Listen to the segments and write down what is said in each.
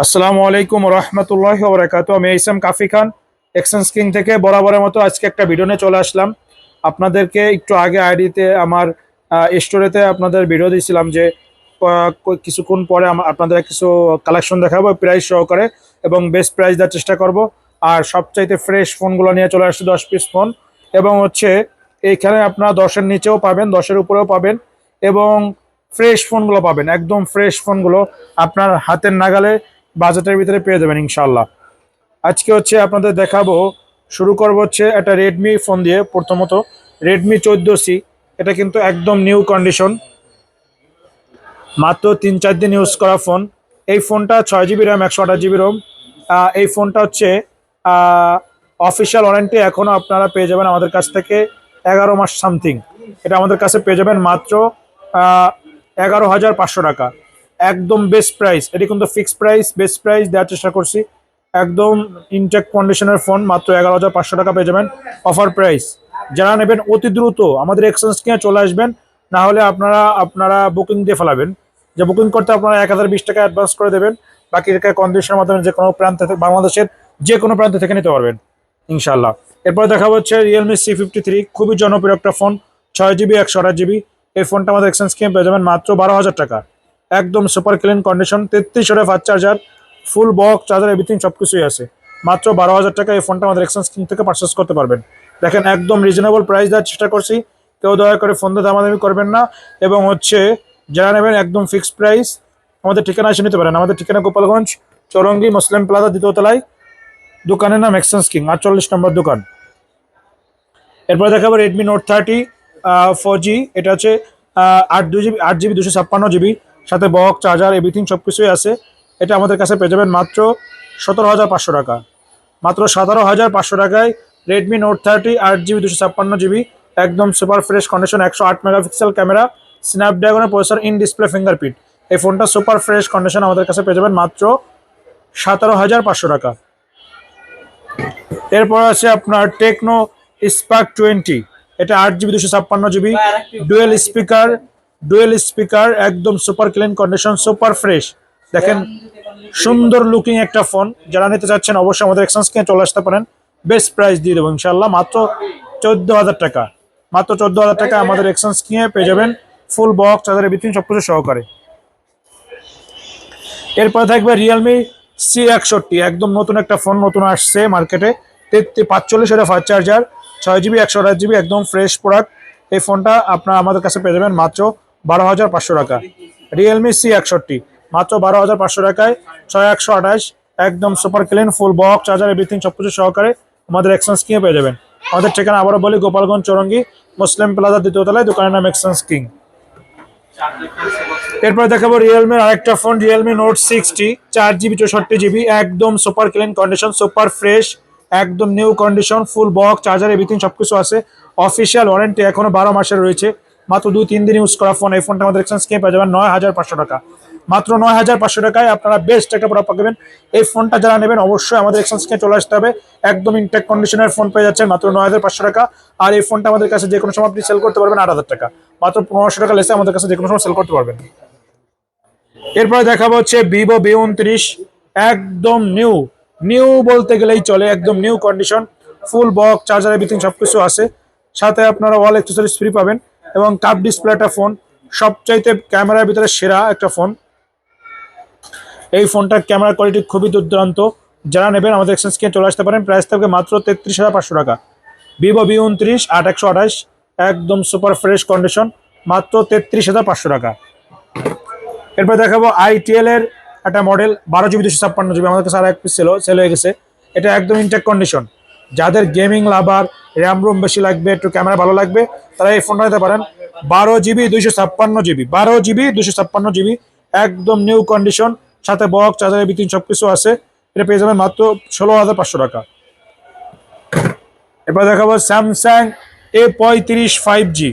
আসসালামু আলাইকুম রহমতুল্লাহ বরাকাত আমি ইসলাম কাফি খান এক্সেন্স কিং থেকে বরাবরের মতো আজকে একটা ভিডিও নিয়ে চলে আসলাম। আপনাদেরকে একটু আগে আইডিতে আমার স্টোরেতে আপনাদের ভিডিও দিয়েছিলাম যে কিছুক্ষণ পরে আপনাদের কিছু কালেকশন দেখাবো প্রাইস সহকারে, এবং বেস্ট প্রাইস দেওয়ার চেষ্টা করব। আর সবচাইতে ফ্রেশ ফোনগুলো নিয়ে চলে আসছে, দশ পিস ফোন এবং হচ্ছে, এইখানে আপনারা দশের নিচেও পাবেন, দশের উপরেও পাবেন, এবং ফ্রেশ ফোনগুলো পাবেন, একদম ফ্রেশ ফোনগুলো আপনার হাতের নাগালে বাজেটের ভিতরে পেয়ে যাবেন ইনশাল্লাহ আজকে হচ্ছে আপনাদের দেখাবো, শুরু করব হচ্ছে একটা রেডমি ফোন দিয়ে প্রথমত। রেডমি চোদ্দ সি এটা কিন্তু একদম নিউ কন্ডিশন মাত্র তিন চার দিন ইউজ করা ফোন এই ফোনটা ছয় জিবি র্যাম একশো আঠাশ জিবি রোম এই ফোনটা হচ্ছে অফিসিয়াল ওয়ারেন্টি এখনও আপনারা পেয়ে যাবেন আমাদের কাছ থেকে এগারো মাস সামথিং এটা আমাদের কাছে পেয়ে যাবেন মাত্র এগারো হাজার পাঁচশো টাকা। একদম বেস্ট প্রাইস এটি কিন্তু ফিক্সড প্রাইস বেস্ট প্রাইস দেওয়ার চেষ্টা করছি। একদম ইনটেক কন্ডিশনের ফোন মাত্র এগারো হাজার পাঁচশো টাকা পেয়ে যাবেন অফার প্রাইস যারা নেবেন অতি দ্রুত আমাদের এক্সচেঞ্জ কিনে চলে আসবেন, না হলে আপনারা আপনারা বুকিং দিয়ে ফেলাবেন। যে বুকিং করতে আপনারা এক হাজার বিশ টাকা অ্যাডভান্স করে দেবেন, বাকি টাকা কন্ডিশনের মাধ্যমে যে কোনো প্রান্ত থেকে, বাংলাদেশের যে কোনো প্রান্ত থেকে নিতে পারবেন ইনশাল্লাহ এরপরে দেখা হচ্ছে রিয়েলমি সি ফিফটি থ্রি খুবই জনপ্রিয় একটা ফোন ছয় জিবি একশো আঠাশ জিবি এই ফোনটা আমাদের এক্সচেঞ্জ কিনে পেয়ে যাবেন মাত্র বারো হাজার টাকা। একদম সুপার ক্লিন কন্ডিশন তেত্রিশ ওরে fast charger full box charger everything সব কিছুই আছে। মাত্র বারো হাজার টাকা এই ফোনটা আমাদের এক্সচেঞ্জ কিং থেকে পারচেস করতে পারবেন। দেখেন একদম রিজনেবল প্রাইস দেওয়ার চেষ্টা করছি। কেউ দয়া করে ফোন দিয়ে দামাদামি করবেন না। এবং হচ্ছে, যারা নেবেন একদম ফিক্সড প্রাইস আমাদের ঠিকানা এসে নিতে পারেন। আমাদের ঠিকানা গোপালগঞ্জ, চৌরঙ্গি, মুসলিম প্লাজা দ্বিতীয়তলায় দোকানের নাম এক্সচেঞ্জ কিং আটচল্লিশ নম্বর দোকান। এরপরে দেখাবো Redmi note thirty four G এটা হচ্ছে আট দুই জিবি, আট জিবি দুশো ছাপ্পান্ন জিবি। সাথে বক চার্জার এভরিথিং সব কিছুই আছে। এটা আমাদের কাছে পেয়ে যাবেন মাত্র সতেরো হাজার পাঁচশো টাকা। মাত্র সতেরো হাজার পাঁচশো টাকায় রেডমি নোট থার্টি আট জিবি দুশো ছাপ্পান্ন জিবি একদম সুপার ফ্রেশ কন্ডিশন একশো আট মেগাপিক্সেল ক্যামেরা স্ন্যাপড্রাগনের প্রসেসর ইন ডিসপ্লে ফিঙ্গারপ্রিন্ট এই ফোনটা সুপার ফ্রেশ কন্ডিশন আমাদের কাছে পেয়ে যাবেন মাত্র সতেরো হাজার পাঁচশো টাকা। এরপর আছে আপনার টেকনো স্পার্ক টোয়েন্টি এটা আট জিবি দুশো ছাপ্পান্ন GB dual speaker dual speaker, একদম super clean condition, super fresh. দেখেন, সুন্দর লুকিং একটা ফোন যারা নিতে চাচ্ছেন, অবশ্যই আমাদের এক্সচেঞ্জ কিনে চলে আসতে পারেন। বেস্ট প্রাইস দিয়ে দেবো ইনশাল্লাহ মাত্র চোদ্দ হাজার টাকা। মাত্র চোদ্দ হাজার টাকা আমাদের এক্সচেঞ্জ কিনে পেয়ে যাবেন। ফুল বক্স চার্জার এভরিথিং সব কিছু সহকারে। এরপরে থাকবে রিয়েলমি সি একষট্টি। একদম নতুন একটা ফোন নতুন আসছে মার্কেটে তেত্রিশ পাঁচচল্লিশ এটা ফাস্ট চার্জার ছয় জিবি একশো আঠাশ জিবি একদম ফ্রেশ প্রোডাক্ট এই ফোনটা আপনার আমাদের কাছে পেয়ে যাবেন মাত্র বারো হাজার পাঁচশো টাকা। রিয়েলমি সি একষট্টি, মাত্র বারো হাজার পাঁচশো টাকায় ছয় একশো আঠাশ, একদম সুপার ক্লিন ফুল বক চার্জার এভরিথিং সব কিছু সহকারে আমাদের এক্সচেঞ্জ কিনে পেয়ে যাবেন। আমাদের ঠিকানা আবারও বলি, গোপালগঞ্জ, চৌরঙ্গি, মুসলিম প্লাজার দ্বিতীয় তলায়, দোকানের নাম এক্সচেঞ্জ কিং এরপরে দেখাবো রিয়েলমির আরেকটা ফোন রিয়েলমি নোট সিক্সটি চার জিবি চৌষট্টি জিবি একদম super clean condition super fresh একদম new condition full box charger everything সব কিছু আছে। অফিসিয়াল ওয়ারেন্টি এখনও বারো মাসের রয়েছে। মাত্র দুই, তিন দিন ইউজ করা ফোন এই ফোনটা আমাদের এক্সচেঞ্জ কিনে পেয়ে যাবেন নয় হাজার পাঁচশো টাকা। মাত্র নয় হাজার পাঁচশো টাকায় আপনারা বেস্ট একটা প্রোডাক্ট পাবেন। এই ফোনটা যারা নেবেন, অবশ্যই আমাদের এক্সচেঞ্জ কিনে চলে আসতে হবে। একদম ইনটেক কন্ডিশনের ফোন পেয়ে যাচ্ছেন মাত্র নয় হাজার পাঁচশো টাকা। আর এই ফোনটা আমাদের কাছে যে কোনো সময় আপনি সেল করতে পারবেন আট হাজার টাকা। মাত্র পনেরোশো টাকা লেসে আমাদের কাছে যে কোনো সময় সেল করতে পারবেন। এরপরে দেখাবো হচ্ছে ভিভো বি উনত্রিশ, একদম নিউ নিউ বলতে গেলেই চলে, একদম new condition full box charger everything সব কিছু আছে। সাথে আপনারা ওয়াল অ্যাক্সেসরিজ ফ্রি পাবেন। এবং কাপ ডিসপ্লে একটা ফোন সবচাইতে ক্যামেরার ভিতরে সেরা একটা ফোন এই ফোনটার ক্যামেরা কোয়ালিটি খুবই দুর্দান্ত। যারা নেবেন আমাদের এক্সচেঞ্জ কিনে চলে আসতে পারেন প্রাইস থাকবে মাত্র তেত্রিশ হাজার পাঁচশো টাকা। ভিভো ভি উনত্রিশ আট একশো আঠাশ, একদম সুপার ফ্রেশ কন্ডিশন মাত্র তেত্রিশ হাজার পাঁচশো টাকা। এরপর দেখাবো আইটিএল এর একটা মডেল বারো জিবি দুশো ছাপ্পান্ন জিবি আমাদের কাছে আর এক পিস ছিল সেল হয়ে গেছে। এটা একদম ইনটেক কন্ডিশন যাদের গেমিং লাভার র্যাম রুম বেশি লাগবে, একটু ক্যামেরা ভালো লাগবে। তারা এই ফোনটা নিতে পারেন। বারো জিবি, দুইশো ছাপ্পান্ন জিবি। বারো জিবি, দুইশো ছাপ্পান্ন জিবি। একদম নিউ কন্ডিশন সাথে বক্স চার্জার এভরিথিং সব কিছু আছে। এটা পেয়ে যাবেন মাত্র ষোলো হাজার পাঁচশো টাকা। এরপর দেখাবো স্যামসাং এ পঁয়ত্রিশ ফাইভ জি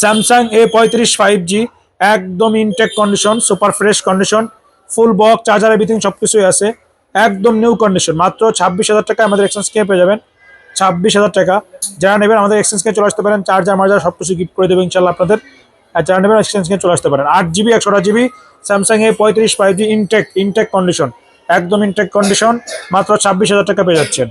স্যামসাং এ পঁয়ত্রিশ ফাইভ জি একদম intact condition super fresh condition full box charger everything সব কিছুই আছে। একদম নিউ কন্ডিশন মাত্র ছাব্বিশ হাজার টাকা আমাদের এক্সচেঞ্জ কিনে পেয়ে যাবেন। ছাব্বিশ হাজার টাকা। যারা নেবেন আমাদের এক্সচেঞ্জ কিনে চলে আসতে পারেন চার্জার মার্জার সব কিছু গিফট করে দেবেন ইনশাল্লাহ আপনাদের। আর যারা নেবেন এক্সচেঞ্জ কিনে চলে আসতে পারেন। আট জিবি একশো আট জিবি স্যামসাং এ পঁয়ত্রিশ five G intact intact condition একদম ইনটেক কন্ডিশন মাত্র ছাব্বিশ হাজার টাকা পেয়ে যাচ্ছেন।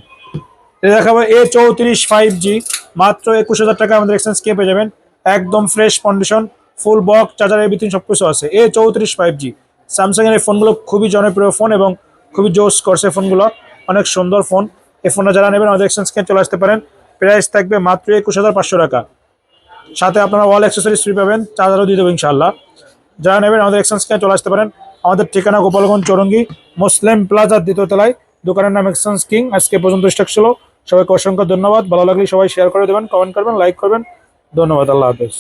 দেখাবো এ চৌত্রিশ ফাইভ জি মাত্র একুশ হাজার টাকা আমাদের এক্সচেঞ্জ কে পেয়ে যাবেন। একদম fresh condition full box charger everything সব কিছু আছে। এ চৌত্রিশ ফাইভ জি স্যামসাং এর এই ফোনগুলো খুবই জনপ্রিয় ফোন এবং খুবই জোস করছে ফোনগুলো অনেক সুন্দর ফোন এই ফোনটা যারা নেবেন, আমাদের এক্সচেঞ্জ কে চলে আসতে পারেন। প্রাইস থাকবে মাত্র একুশ হাজার পাঁচশো টাকা। সাথে আপনারা ওয়াল অ্যাক্সেসরিজ ফ্রি পাবেন, চার্জারও দিয়ে দেবো ইনশাল্লাহ যারা নেবেন, আমাদের এক্সচেঞ্জ কে চলে আসতে পারেন। আমাদের ঠিকানা গোপালগঞ্জ চৌরঙ্গি, মুসলিম প্লাজার দ্বিতীয় তলায়। দোকানের নাম এক্সচেঞ্জ কিং আজকে পর্যন্ত স্টক ছিল। সবাইকে অসংখ্য ধন্যবাদ। ভালো লাগলে সবাই শেয়ার করে দেবেন কমেন্ট করবেন লাইক করবেন। ধন্যবাদ, আল্লাহ হাফেজ।